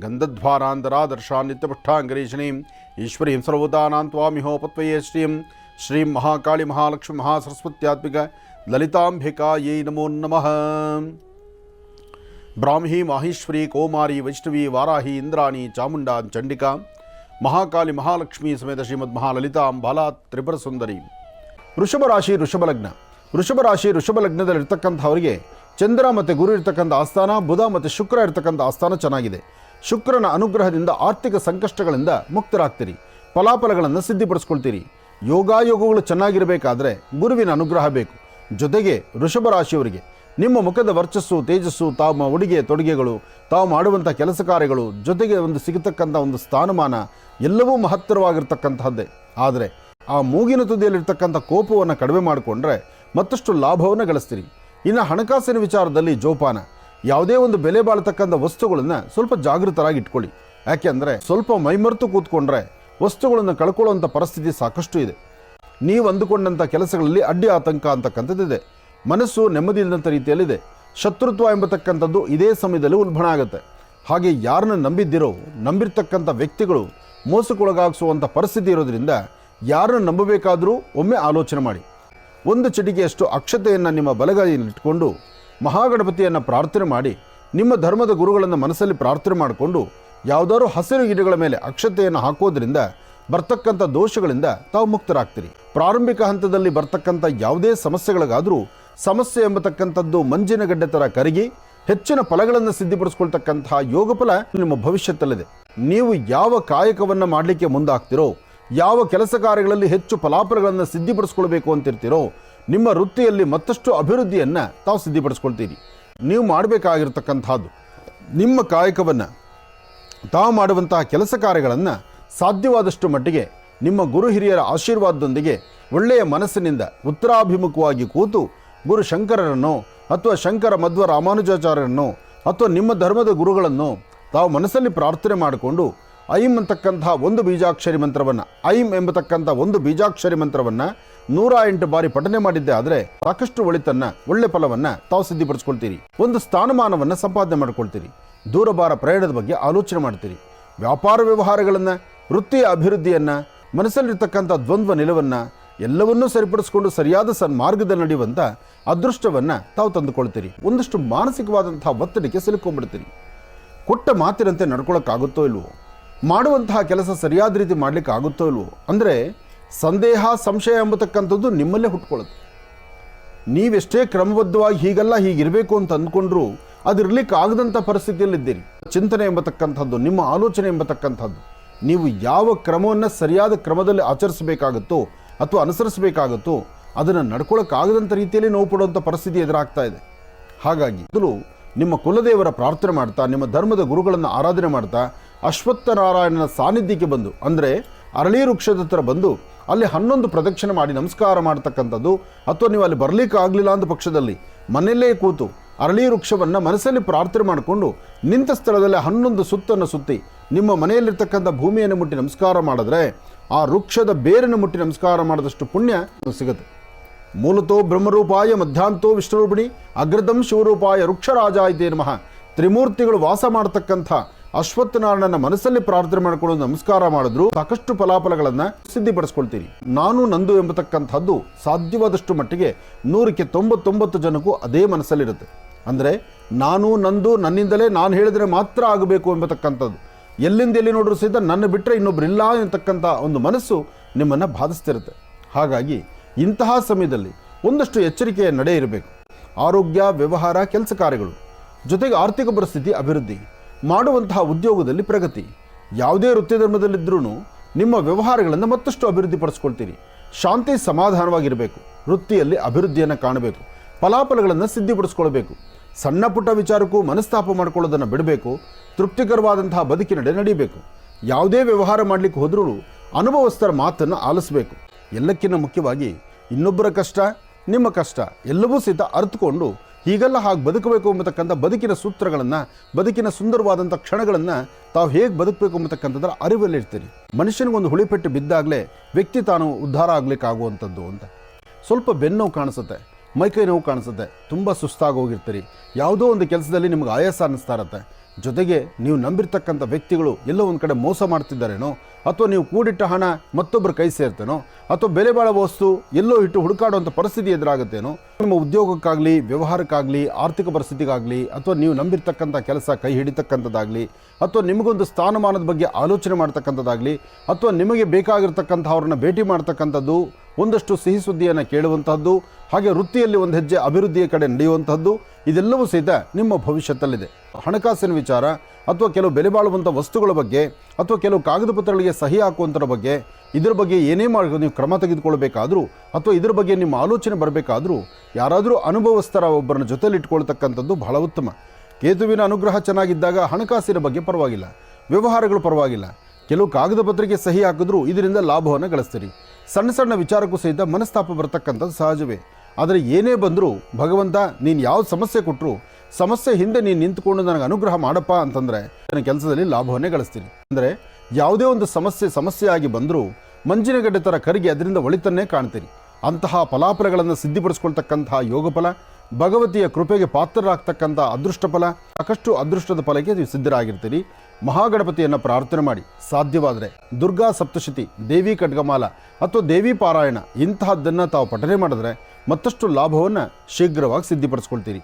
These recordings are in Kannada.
ಗಂಧಧ್ವಾರಾಂಧರಾದರ್ಶಾ ನಿತ್ಯಪುಷ್ಟಾಂಗರೀಷಣೀಂ ಈಶ್ವರೀಂ ಸರ್ವದಾನಾಂ ತ್ವಾಮಿಹೋಪತ್ವಯೇ ಶ್ರೀಂ ಶ್ರೀಂ ಮಹಾಕಾಳಿ ಮಹಾಲಕ್ಷ್ಮಿ ಮಹಾಸರಸ್ವತ್ಯಾತ್ಮಿಕ ಲಲಿತಾಂಬಿಕಾಯೈ ನಮೋ ನಮಃ ಬ್ರಾಹ್ಮಿ ಮಾಹೇಶ್ವರಿ ಕೌಮಾರಿ ವೈಷ್ಣವಿ ವಾರಾಹಿ ಇಂದ್ರಾಣಿ ಚಾಮುಂಡಾ ಚಂಡಿಕಾ ಮಹಾಕಾಳಿ ಮಹಾಲಕ್ಷ್ಮಿ ಸಮೇತ ಶ್ರೀಮದ್ ಮಹಾಲಲಿತಾಂ ಬಾಲಾ ತ್ರಿಪುರ ಸುಂದರಿ ವೃಷಭ ರಾಶಿ ವೃಷಭ ಲಗ್ನ ವೃಷಭ ರಾಶಿ ವೃಷಭ ಲಗ್ನದಲ್ಲಿರ್ತಕ್ಕಂಥವರಿಗೆ ಚಂದ್ರ ಮತ್ತು ಗುರು ಇರ್ತಕ್ಕಂಥ ಆಸ್ಥಾನ, ಬುಧ ಮತ್ತು ಶುಕ್ರ ಇರ್ತಕ್ಕಂಥ ಆಸ್ಥಾನ ಚೆನ್ನಾಗಿದೆ. ಶುಕ್ರನ ಅನುಗ್ರಹದಿಂದ ಆರ್ಥಿಕ ಸಂಕಷ್ಟಗಳಿಂದ ಮುಕ್ತರಾಗ್ತೀರಿ. ಫಲಾಫಲಗಳನ್ನು ಸಿದ್ಧಿಪಡಿಸ್ಕೊಳ್ತೀರಿ. ಯೋಗಾಯೋಗಗಳು ಚೆನ್ನಾಗಿರಬೇಕಾದ್ರೆ ಗುರುವಿನ ಅನುಗ್ರಹ ಬೇಕು. ಜೊತೆಗೆ ವೃಷಭ ರಾಶಿಯವರಿಗೆ ನಿಮ್ಮ ಮುಖದ ವರ್ಚಸ್ಸು, ತೇಜಸ್ಸು, ತಾವು ಉಡುಗೆ, ತೊಡುಗೆಗಳು, ತಾವು ಮಾಡುವಂಥ ಕೆಲಸ ಕಾರ್ಯಗಳು, ಜೊತೆಗೆ ಒಂದು ಸಿಗತಕ್ಕಂಥ ಒಂದು ಸ್ಥಾನಮಾನ ಎಲ್ಲವೂ ಮಹತ್ತರವಾಗಿರ್ತಕ್ಕಂತಹದ್ದೇ ಆದರೆ ಆ ಮೂಗಿನ ತುದಿಯಲ್ಲಿರ್ತಕ್ಕಂಥ ಕೋಪವನ್ನು ಕಡಿಮೆ ಮಾಡಿಕೊಂಡ್ರೆ ಮತ್ತಷ್ಟು ಲಾಭವನ್ನು ಗಳಿಸ್ತೀರಿ. ಇನ್ನು ಹಣಕಾಸಿನ ವಿಚಾರದಲ್ಲಿ ಜೋಪಾನ. ಯಾವುದೇ ಒಂದು ಬೆಲೆ ಬಾಳತಕ್ಕಂಥ ವಸ್ತುಗಳನ್ನು ಸ್ವಲ್ಪ ಜಾಗೃತರಾಗಿ ಇಟ್ಕೊಳ್ಳಿ. ಯಾಕೆಂದರೆ ಸ್ವಲ್ಪ ಮೈಮರೆತು ಕೂತ್ಕೊಂಡ್ರೆ ವಸ್ತುಗಳನ್ನು ಕಳ್ಕೊಳ್ಳುವಂಥ ಪರಿಸ್ಥಿತಿ ಸಾಕಷ್ಟು ಇದೆ. ನೀವು ಅಂದುಕೊಂಡಂಥ ಕೆಲಸಗಳಲ್ಲಿ ಅಡ್ಡಿ ಆತಂಕ ಅಂತಕ್ಕಂಥದ್ದಿದೆ ಮನಸ್ಸು ನೆಮ್ಮದಿ ಇಲ್ಲದಂಥ ರೀತಿಯಲ್ಲಿದೆ. ಶತ್ರುತ್ವ ಎಂಬತಕ್ಕಂಥದ್ದು ಇದೇ ಸಮಯದಲ್ಲಿ ಉಲ್ಬಣ ಆಗುತ್ತೆ. ಹಾಗೆ ಯಾರನ್ನ ನಂಬಿದ್ದಿರೋ, ನಂಬಿರ್ತಕ್ಕಂಥ ವ್ಯಕ್ತಿಗಳು ಮೋಸಕ್ಕೊಳಗಾಗಿಸುವಂಥ ಪರಿಸ್ಥಿತಿ ಇರೋದ್ರಿಂದ ಯಾರನ್ನು ನಂಬಬೇಕಾದರೂ ಒಮ್ಮೆ ಆಲೋಚನೆ ಮಾಡಿ. ಒಂದು ಚಿಟಿಕೆಯಷ್ಟು ಅಕ್ಷತೆಯನ್ನು ನಿಮ್ಮ ಬಲಗೈಯಲ್ಲಿಟ್ಟುಕೊಂಡು ಮಹಾಗಣಪತಿಯನ್ನು ಪ್ರಾರ್ಥನೆ ಮಾಡಿ, ನಿಮ್ಮ ಧರ್ಮದ ಗುರುಗಳನ್ನು ಮನಸ್ಸಲ್ಲಿ ಪ್ರಾರ್ಥನೆ ಮಾಡಿಕೊಂಡು ಯಾವುದಾದ್ರು ಹಸಿರು ಗಿಡಗಳ ಮೇಲೆ ಅಕ್ಷತೆಯನ್ನು ಹಾಕೋದ್ರಿಂದ ಬರ್ತಕ್ಕಂಥ ದೋಷಗಳಿಂದ ತಾವು ಮುಕ್ತರಾಗ್ತೀರಿ. ಪ್ರಾರಂಭಿಕ ಹಂತದಲ್ಲಿ ಬರ್ತಕ್ಕಂಥ ಯಾವುದೇ ಸಮಸ್ಯೆಗಳಿಗಾದರೂ ಸಮಸ್ಯೆ ಎಂಬತಕ್ಕಂಥದ್ದು ಮಂಜಿನ ಗಡ್ಡೆ ಥರ ಕರಗಿ ಹೆಚ್ಚಿನ ಫಲಗಳನ್ನು ಸಿದ್ಧಿಪಡಿಸ್ಕೊಳ್ತಕ್ಕಂತಹ ಯೋಗ ಫಲ ನಿಮ್ಮ ಭವಿಷ್ಯದಲ್ಲಿದೆ ನೀವು ಯಾವ ಕಾಯಕವನ್ನು ಮಾಡಲಿಕ್ಕೆ ಮುಂದಾಗ್ತಿರೋ ಯಾವ ಕೆಲಸ ಕಾರ್ಯಗಳಲ್ಲಿ ಹೆಚ್ಚು ಫಲಾಫಲಗಳನ್ನು ಸಿದ್ಧಿಪಡಿಸ್ಕೊಳ್ಬೇಕು ಅಂತಿರ್ತೀರೋ, ನಿಮ್ಮ ವೃತ್ತಿಯಲ್ಲಿ ಮತ್ತಷ್ಟು ಅಭಿವೃದ್ಧಿಯನ್ನು ತಾವು ಸಿದ್ಧಿಪಡಿಸ್ಕೊಳ್ತೀರಿ. ನೀವು ಮಾಡಬೇಕಾಗಿರ್ತಕ್ಕಂಥದ್ದು, ನಿಮ್ಮ ಕಾಯಕವನ್ನು ತಾವು ಮಾಡುವಂತಹ ಕೆಲಸ ಕಾರ್ಯಗಳನ್ನು ಸಾಧ್ಯವಾದಷ್ಟು ಮಟ್ಟಿಗೆ ನಿಮ್ಮ ಗುರು ಹಿರಿಯರ ಆಶೀರ್ವಾದದೊಂದಿಗೆ ಒಳ್ಳೆಯ ಮನಸ್ಸಿನಿಂದ ಉತ್ತರಾಭಿಮುಖವಾಗಿ ಕೂತು ಗುರು ಶಂಕರರನ್ನು ಅಥವಾ ಶಂಕರ ಮಧ್ವ ರಾಮಾನುಜಾಚಾರ್ಯರನ್ನು ಅಥವಾ ನಿಮ್ಮ ಧರ್ಮದ ಗುರುಗಳನ್ನು ತಾವು ಮನಸ್ಸಲ್ಲಿ ಪ್ರಾರ್ಥನೆ ಮಾಡಿಕೊಂಡು ಐಂ ಅಂತಕ್ಕಂತಹ ಒಂದು ಬೀಜಾಕ್ಷರಿ ಮಂತ್ರವನ್ನು ಐಂ ಎಂಬತಕ್ಕಂಥ ಒಂದು ಬೀಜಾಕ್ಷರಿ ಮಂತ್ರವನ್ನು ನೂರ ಎಂಟು ಬಾರಿ ಪಠನೆ ಮಾಡಿದ್ದೆ ಆದರೆ ಸಾಕಷ್ಟು ಒಳಿತನ್ನ, ಒಳ್ಳೆ ಫಲವನ್ನು ತಾವು ಸಿದ್ಧಿಪಡಿಸ್ಕೊಳ್ತೀರಿ. ಒಂದು ಸ್ಥಾನಮಾನವನ್ನು ಸಂಪಾದನೆ ಮಾಡ್ಕೊಳ್ತೀರಿ. ದೂರಭಾರ ಪ್ರಯಾಣದ ಬಗ್ಗೆ ಆಲೋಚನೆ ಮಾಡ್ತೀರಿ. ವ್ಯಾಪಾರ ವ್ಯವಹಾರಗಳನ್ನು, ವೃತ್ತಿಯ ಅಭಿವೃದ್ಧಿಯನ್ನು, ಮನಸ್ಸಲ್ಲಿರ್ತಕ್ಕಂಥ ದ್ವಂದ್ವ ನಿಲುವನ್ನು ಎಲ್ಲವನ್ನೂ ಸರಿಪಡಿಸಿಕೊಂಡು ಸರಿಯಾದ ಸನ್ಮಾರ್ಗದಲ್ಲಿ ನಡೆಯುವಂಥ ಅದೃಷ್ಟವನ್ನು ತಾವು ತಂದುಕೊಳ್ತೀರಿ. ಒಂದಷ್ಟು ಮಾನಸಿಕವಾದಂಥ ಒತ್ತಡಕ್ಕೆ ಸಿಲುಕೊಂಡ್ಬಿಡ್ತೀರಿ. ಕೊಟ್ಟ ಮಾತಿನಂತೆ ನಡ್ಕೊಳ್ಳೋಕ್ಕಾಗುತ್ತೋ ಇಲ್ವೋ? ಮಾಡುವಂತಹ ಕೆಲಸ ಸರಿಯಾದ ರೀತಿ ಮಾಡಲಿಕ್ಕೆ ಆಗುತ್ತೋ ಇಲ್ವೋ? ಅಂದರೆ ಸಂದೇಹ, ಸಂಶಯ ಎಂಬತಕ್ಕಂಥದ್ದು ನಿಮ್ಮಲ್ಲೇ ಹುಟ್ಕೊಳ್ಳುತ್ತೆ. ನೀವೆಷ್ಟೇ ಕ್ರಮಬದ್ಧವಾಗಿ ಹೀಗಲ್ಲ ಹೀಗಿರಬೇಕು ಅಂತ ಅಂದ್ಕೊಂಡ್ರೂ ಇರಲಿಕ್ಕೆ ಆಗದಂಥ ಪರಿಸ್ಥಿತಿಯಲ್ಲಿದ್ದೀರಿ. ಚಿಂತನೆ ಎಂಬತಕ್ಕಂಥದ್ದು, ನಿಮ್ಮ ಆಲೋಚನೆ ಎಂಬತಕ್ಕಂಥದ್ದು, ನೀವು ಯಾವ ಕ್ರಮವನ್ನು ಸರಿಯಾದ ಕ್ರಮದಲ್ಲಿ ಆಚರಿಸಬೇಕಾಗುತ್ತೋ ಅಥವಾ ಅನುಸರಿಸಬೇಕಾಗುತ್ತೋ ಅದನ್ನು ನಡ್ಕೊಳ್ಳೋಕ್ಕಾಗದಂಥ ರೀತಿಯಲ್ಲಿ ನೋವು ಪಡುವಂಥ ಪರಿಸ್ಥಿತಿ ಎದುರಾಗ್ತಾ ಇದೆ. ಹಾಗಾಗಿ ಮೊದಲು ನಿಮ್ಮ ಕುಲದೇವರ ಪ್ರಾರ್ಥನೆ ಮಾಡ್ತಾ, ನಿಮ್ಮ ಧರ್ಮದ ಗುರುಗಳನ್ನು ಆರಾಧನೆ ಮಾಡ್ತಾ ಅಶ್ವತ್ಥನಾರಾಯಣನ ಸಾನ್ನಿಧ್ಯಕ್ಕೆ ಬಂದು, ಅಂದರೆ ಅರಳಿ ವೃಕ್ಷದ ಹತ್ರ ಬಂದು, ಅಲ್ಲಿ ಹನ್ನೊಂದು ಪ್ರದಕ್ಷಿಣೆ ಮಾಡಿ ನಮಸ್ಕಾರ ಮಾಡ್ತಕ್ಕಂಥದ್ದು, ಅಥವಾ ನೀವು ಅಲ್ಲಿ ಬರಲಿಕ್ಕೆ ಆಗಲಿಲ್ಲ ಅಂದ ಪಕ್ಷದಲ್ಲಿ ಮನೆಯಲ್ಲೇ ಕೂತು ಅರಳಿ ವೃಕ್ಷವನ್ನು ಮನಸ್ಸಲ್ಲಿ ಪ್ರಾರ್ಥನೆ ಮಾಡಿಕೊಂಡು ನಿಂತ ಸ್ಥಳದಲ್ಲಿ ಹನ್ನೊಂದು ಸುತ್ತನ್ನು ಸುತ್ತಿ ನಿಮ್ಮ ಮನೆಯಲ್ಲಿರ್ತಕ್ಕಂಥ ಭೂಮಿಯನ್ನು ಮುಟ್ಟಿ ನಮಸ್ಕಾರ ಮಾಡಿದ್ರೆ ಆ ವೃಕ್ಷದ ಬೇರನ್ನು ಮುಟ್ಟಿ ನಮಸ್ಕಾರ ಮಾಡಿದಷ್ಟು ಪುಣ್ಯ ಸಿಗುತ್ತೆ. ಮೂಲತೋ ಬ್ರಹ್ಮರೂಪಾಯ ಮಧ್ಯಾಂತೋ ವಿಷ್ಣುರೂಪಿಣಿ ಅಗ್ರದಂ ಶಿವರೂಪಾಯ ವೃಕ್ಷರಾಜ ಇದೇ ನಮಃ. ತ್ರಿಮೂರ್ತಿಗಳು ವಾಸ ಮಾಡತಕ್ಕಂಥ ಅಶ್ವತ್ಥನಾರಾಯಣನ ಮನಸ್ಸಲ್ಲಿ ಪ್ರಾರ್ಥನೆ ಮಾಡಿಕೊಂಡು ನಮಸ್ಕಾರ ಮಾಡಿದ್ರು. ಸಾಕಷ್ಟು ಫಲಾಫಲಗಳನ್ನ ಸಿದ್ಧಿಪಡಿಸ್ಕೊಳ್ತೀನಿ. ನಾನು ನಂದು ಎಂಬತಕ್ಕಂಥದ್ದು ಸಾಧ್ಯವಾದಷ್ಟು ಮಟ್ಟಿಗೆ ನೂರಕ್ಕೆ ತೊಂಬತ್ತೊಂಬತ್ತು ಜನಕ್ಕೂ ಅದೇ ಮನಸ್ಸಲ್ಲಿರುತ್ತೆ. ಅಂದರೆ ನಾನು, ನಂದು, ನನ್ನಿಂದಲೇ ನಾನು ಹೇಳಿದರೆ ಮಾತ್ರ ಆಗಬೇಕು ಎಂಬತಕ್ಕಂಥದ್ದು. ಎಲ್ಲಿಂದ ಎಲ್ಲಿ ನೋಡಿದ್ರು ಸಹಿತ ನನ್ನ ಬಿಟ್ಟರೆ ಇನ್ನೊಬ್ರು ಇಲ್ಲ ಎಂತಕ್ಕಂಥ ಒಂದು ಮನಸ್ಸು ನಿಮ್ಮನ್ನು ಬಾಧಿಸ್ತಿರುತ್ತೆ. ಹಾಗಾಗಿ ಇಂತಹ ಸಮಯದಲ್ಲಿ ಒಂದಷ್ಟು ಎಚ್ಚರಿಕೆಯ ನಡೆ ಇರಬೇಕು ಆರೋಗ್ಯ, ವ್ಯವಹಾರ, ಕೆಲಸ ಕಾರ್ಯಗಳು. ಜೊತೆಗೆ ಆರ್ಥಿಕ ಪರಿಸ್ಥಿತಿ ಅಭಿವೃದ್ಧಿ. ಮಾಡುವಂತಹ ಉದ್ಯೋಗದಲ್ಲಿ ಪ್ರಗತಿ. ಯಾವುದೇ ವೃತ್ತಿ ಧರ್ಮದಲ್ಲಿದ್ದರೂ ನಿಮ್ಮ ವ್ಯವಹಾರಗಳನ್ನು ಮತ್ತಷ್ಟು ಅಭಿವೃದ್ಧಿಪಡಿಸ್ಕೊಳ್ತೀರಿ. ಶಾಂತಿ ಸಮಾಧಾನವಾಗಿರಬೇಕು. ವೃತ್ತಿಯಲ್ಲಿ ಅಭಿವೃದ್ಧಿಯನ್ನು ಕಾಣಬೇಕು. ಫಲಾಫಲಗಳನ್ನು ಸಿದ್ಧಿಪಡಿಸ್ಕೊಳ್ಬೇಕು. ಸಣ್ಣ ಪುಟ್ಟ ವಿಚಾರಕ್ಕೂ ಮನಸ್ತಾಪ ಮಾಡಿಕೊಳ್ಳೋದನ್ನು ಬಿಡಬೇಕು. ತೃಪ್ತಿಕರವಾದಂತಹ ಬದುಕಿನಡೆ ನಡೀಬೇಕು. ಯಾವುದೇ ವ್ಯವಹಾರ ಮಾಡಲಿಕ್ಕೆ ಹೋದರೂ ಅನುಭವಸ್ಥರ ಮಾತನ್ನು ಆಲಿಸಬೇಕು. ಎಲ್ಲಕ್ಕಿಂತ ಮುಖ್ಯವಾಗಿ ಇನ್ನೊಬ್ಬರ ಕಷ್ಟ, ನಿಮ್ಮ ಕಷ್ಟ ಎಲ್ಲವೂ ಸಹಿತ ಅರ್ಥಕೊಂಡು ಹೀಗೆಲ್ಲ ಹಾಗೆ ಬದುಕಬೇಕು ಎಂಬತಕ್ಕಂಥ ಬದುಕಿನ ಸೂತ್ರಗಳನ್ನು, ಬದುಕಿನ ಸುಂದರವಾದಂಥ ಕ್ಷಣಗಳನ್ನು ತಾವು ಹೇಗೆ ಬದುಕಬೇಕು ಇರ್ತೀರಿ. ಅರಿವಲ್ಲಿರ್ತೀರಿ ಮನುಷ್ಯನಿಗೊಂದು ಹುಳಿಪೆಟ್ಟು ಬಿದ್ದಾಗಲೇ ವ್ಯಕ್ತಿ ತಾನು ಉದ್ಧಾರ ಆಗ್ಲಿಕ್ಕಾಗುವಂಥದ್ದು ಅಂತ. ಸ್ವಲ್ಪ ಬೆನ್ನೋವು ಕಾಣಿಸುತ್ತೆ, ಮೈಕೈ ನೋವು ಕಾಣಿಸುತ್ತೆ, ತುಂಬ ಸುಸ್ತಾಗಿ ಹೋಗಿರ್ತೀರಿ. ಯಾವುದೋ ಒಂದು ಕೆಲಸದಲ್ಲಿ ನಿಮ್ಗೆ ಆಯಾಸ ಅನ್ನಿಸ್ತಾ ಇರುತ್ತೆ. ಜೊತೆಗೆ ನೀವು ನಂಬಿರ್ತಕ್ಕಂಥ ವ್ಯಕ್ತಿಗಳು ಎಲ್ಲೋ ಒಂದು ಕಡೆ ಮೋಸ ಮಾಡ್ತಿದ್ದಾರೇನೋ, ಅಥವಾ ನೀವು ಕೂಡಿಟ್ಟ ಹಣ ಮತ್ತೊಬ್ಬರ ಕೈ ಸೇರ್ತೇನೋ, ಅಥವಾ ಬೆಲೆ ಬಾಳ ವಸ್ತು ಎಲ್ಲೋ ಇಟ್ಟು ಹುಡುಕಾಡುವಂಥ ಪರಿಸ್ಥಿತಿ ಎದುರಾಗುತ್ತೇನೋ, ನಿಮ್ಮ ಉದ್ಯೋಗಕ್ಕಾಗಲಿ, ವ್ಯವಹಾರಕ್ಕಾಗಲಿ, ಆರ್ಥಿಕ ಪರಿಸ್ಥಿತಿಗಾಗಲಿ, ಅಥವಾ ನೀವು ನಂಬಿರ್ತಕ್ಕಂಥ ಕೆಲಸ ಕೈ ಹಿಡಿತಕ್ಕಂಥದ್ದಾಗಲಿ, ಅಥವಾ ನಿಮಗೊಂದು ಸ್ಥಾನಮಾನದ ಬಗ್ಗೆ ಆಲೋಚನೆ ಮಾಡ್ತಕ್ಕಂಥದ್ದಾಗಲಿ, ಅಥವಾ ನಿಮಗೆ ಬೇಕಾಗಿರ್ತಕ್ಕಂಥ ಅವ್ರನ್ನ ಭೇಟಿ ಮಾಡ್ತಕ್ಕಂಥದ್ದು ಒಂದಷ್ಟು ಸಿಹಿ ಸುದ್ದಿಯನ್ನು ಕೇಳುವಂತಹದ್ದು, ಹಾಗೆ ವೃತ್ತಿಯಲ್ಲಿ ಒಂದು ಹೆಜ್ಜೆ ಅಭಿವೃದ್ಧಿಯ ಕಡೆ ನಡೆಯುವಂತಹದ್ದು, ಇದೆಲ್ಲವೂ ಸಹಿತ ನಿಮ್ಮ ಭವಿಷ್ಯದಲ್ಲಿದೆ ಹಣಕಾಸಿನ ವಿಚಾರ, ಅಥವಾ ಕೆಲವು ಬೆಲೆ ಬಾಳುವಂಥ ವಸ್ತುಗಳ ಬಗ್ಗೆ, ಅಥವಾ ಕೆಲವು ಕಾಗದ ಪತ್ರಗಳಿಗೆ ಸಹಿ ಹಾಕುವಂಥರ ಬಗ್ಗೆ, ಇದರ ಬಗ್ಗೆ ಏನೇ ಮಾಡಿ ನೀವು ಕ್ರಮ ತೆಗೆದುಕೊಳ್ಳಬೇಕಾದರೂ ಅಥವಾ ಇದರ ಬಗ್ಗೆ ನಿಮ್ಮ ಆಲೋಚನೆ ಬರಬೇಕಾದರೂ, ಯಾರಾದರೂ ಅನುಭವಸ್ಥರ ಒಬ್ಬರನ್ನ ಜೊತೆಲಿ ಇಟ್ಕೊಳ್ತಕ್ಕಂಥದ್ದು ಬಹಳ ಉತ್ತಮ. ಕೇತುವಿನ ಅನುಗ್ರಹ ಚೆನ್ನಾಗಿದ್ದಾಗ ಹಣಕಾಸಿನ ಬಗ್ಗೆ ಪರವಾಗಿಲ್ಲ. ವ್ಯವಹಾರಗಳು ಪರವಾಗಿಲ್ಲ. ಕೆಲವು ಕಾಗದ ಪತ್ರಿಕೆ ಸಹಿ ಹಾಕಿದ್ರೂ ಇದರಿಂದ ಲಾಭವನ್ನು ಗಳಿಸ್ತೀರಿ. ಸಣ್ಣ ಸಣ್ಣ ವಿಚಾರಕ್ಕೂ ಸಹಿತ ಮನಸ್ತಾಪ ಬರ್ತಕ್ಕಂಥದ್ದು ಸಹಜವೇ. ಆದರೆ ಏನೇ ಬಂದರೂ, ಭಗವಂತ, ನೀನು ಯಾವ ಸಮಸ್ಯೆ ಕೊಟ್ಟರು ಸಮಸ್ಯೆ ಹಿಂದೆ ನೀನು ನಿಂತ್ಕೊಂಡು ನನಗೆ ಅನುಗ್ರಹ ಮಾಡಪ್ಪ ಅಂತಂದರೆ ನನ್ನ ಕೆಲಸದಲ್ಲಿ ಲಾಭವನ್ನೇ ಗಳಿಸ್ತೀನಿ. ಅಂದರೆ ಯಾವುದೇ ಒಂದು ಸಮಸ್ಯೆ ಸಮಸ್ಯೆಯಾಗಿ ಬಂದರೂ, ಮಂಜಿನಗಡ್ಡೆ ಥರ ಕರಿಗೆ ಅದರಿಂದ ಒಳಿತನ್ನೇ ಕಾಣ್ತೀರಿ. ಅಂತಹ ಫಲಾಫಲಗಳನ್ನು ಸಿದ್ಧಿಪಡಿಸ್ಕೊಳ್ತಕ್ಕಂತಹ ಯೋಗಫಲ, ಭಗವತಿಯ ಕೃಪೆಗೆ ಪಾತ್ರರಾಗ್ತಕ್ಕಂಥ ಅದೃಷ್ಟ ಫಲ ಸಾಕಷ್ಟು ಅದೃಷ್ಟದ ಫಲಕ್ಕೆ ನೀವು ಸಿದ್ಧರಾಗಿರ್ತೀರಿ. ಮಹಾಗಣಪತಿಯನ್ನು ಪ್ರಾರ್ಥನೆ ಮಾಡಿ. ಸಾಧ್ಯವಾದರೆ ದುರ್ಗಾ ಸಪ್ತಶತಿ, ದೇವಿ ಖಡ್ಗಮಾಲ ಅಥವಾ ದೇವಿ ಪಾರಾಯಣ ಇಂತಹದ್ದನ್ನು ತಾವು ಪಠನೆ ಮಾಡಿದ್ರೆ ಮತ್ತಷ್ಟು ಲಾಭವನ್ನು ಶೀಘ್ರವಾಗಿ ಸಿದ್ಧಿಪಡಿಸ್ಕೊಳ್ತೀರಿ.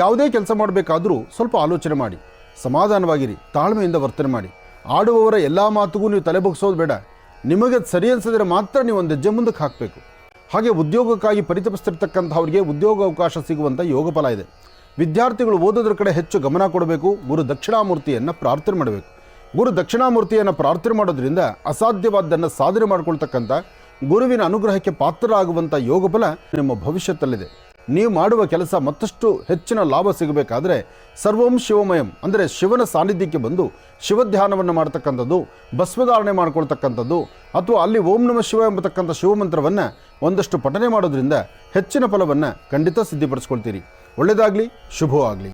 ಯಾವುದೇ ಕೆಲಸ ಮಾಡಬೇಕಾದರೂ ಸ್ವಲ್ಪ ಆಲೋಚನೆ ಮಾಡಿ. ಸಮಾಧಾನವಾಗಿರಿ, ತಾಳ್ಮೆಯಿಂದ ವರ್ತನೆ ಮಾಡಿ. ಆಡುವವರ ಎಲ್ಲ ಮಾತುಗೂ ನೀವು ತಲೆ ಬಗ್ಸೋದು ಬೇಡ. ನಿಮಗೆ ಸರಿ ಅನಿಸಿದ್ರೆ ಮಾತ್ರ ನೀವು ಒಂದು ಹೆಜ್ಜೆ ಮುಂದಕ್ಕೆ ಹಾಕಬೇಕು. ಹಾಗೆ ಉದ್ಯೋಗಕ್ಕಾಗಿ ಪರಿತಪಿಸ್ತಿರ್ತಕ್ಕಂಥವ್ರಿಗೆ ಉದ್ಯೋಗ ಅವಕಾಶ ಸಿಗುವಂಥ ಯೋಗ ಫಲ ಇದೆ. ವಿದ್ಯಾರ್ಥಿಗಳು ಓದೋದ್ರ ಕಡೆ ಹೆಚ್ಚು ಗಮನ ಕೊಡಬೇಕು, ಗುರು ದಕ್ಷಿಣಾಮೂರ್ತಿಯನ್ನು ಪ್ರಾರ್ಥನೆ ಮಾಡಬೇಕು. ಗುರು ದಕ್ಷಿಣಾಮೂರ್ತಿಯನ್ನು ಪ್ರಾರ್ಥನೆ ಮಾಡೋದ್ರಿಂದ ಅಸಾಧ್ಯವಾದ್ದನ್ನು ಸಾಧನೆ ಮಾಡ್ಕೊಳ್ತಕ್ಕಂಥ ಗುರುವಿನ ಅನುಗ್ರಹಕ್ಕೆ ಪಾತ್ರರಾಗುವಂಥ ಯೋಗ ಬಲ ನಿಮ್ಮ ಭವಿಷ್ಯದಲ್ಲಿದೆ ನೀವು ಮಾಡುವ ಕೆಲಸ ಮತ್ತಷ್ಟು ಹೆಚ್ಚಿನ ಲಾಭ ಸಿಗಬೇಕಾದ್ರೆ ಸರ್ವಂ ಶಿವಮಯಂ ಅಂದರೆ ಶಿವನ ಸಾನ್ನಿಧ್ಯಕ್ಕೆ ಬಂದು ಶಿವಧ್ಯಾನವನ್ನು ಮಾಡ್ತಕ್ಕಂಥದ್ದು, ಭಸ್ಮಧಾರಣೆ ಮಾಡ್ಕೊಳ್ತಕ್ಕಂಥದ್ದು, ಅಥವಾ ಅಲ್ಲಿ ಓಂ ನಮ ಶಿವ ಎಂಬತಕ್ಕಂಥ ಶಿವಮಂತ್ರವನ್ನು ಒಂದಷ್ಟು ಪಠನೆ ಮಾಡೋದ್ರಿಂದ ಹೆಚ್ಚಿನ ಫಲವನ್ನು ಖಂಡಿತ ಸಿದ್ಧಿಪಡಿಸ್ಕೊಳ್ತೀರಿ. ಒಳ್ಳೆಯದಾಗಲಿ ಶುಭವಾಗಲಿ.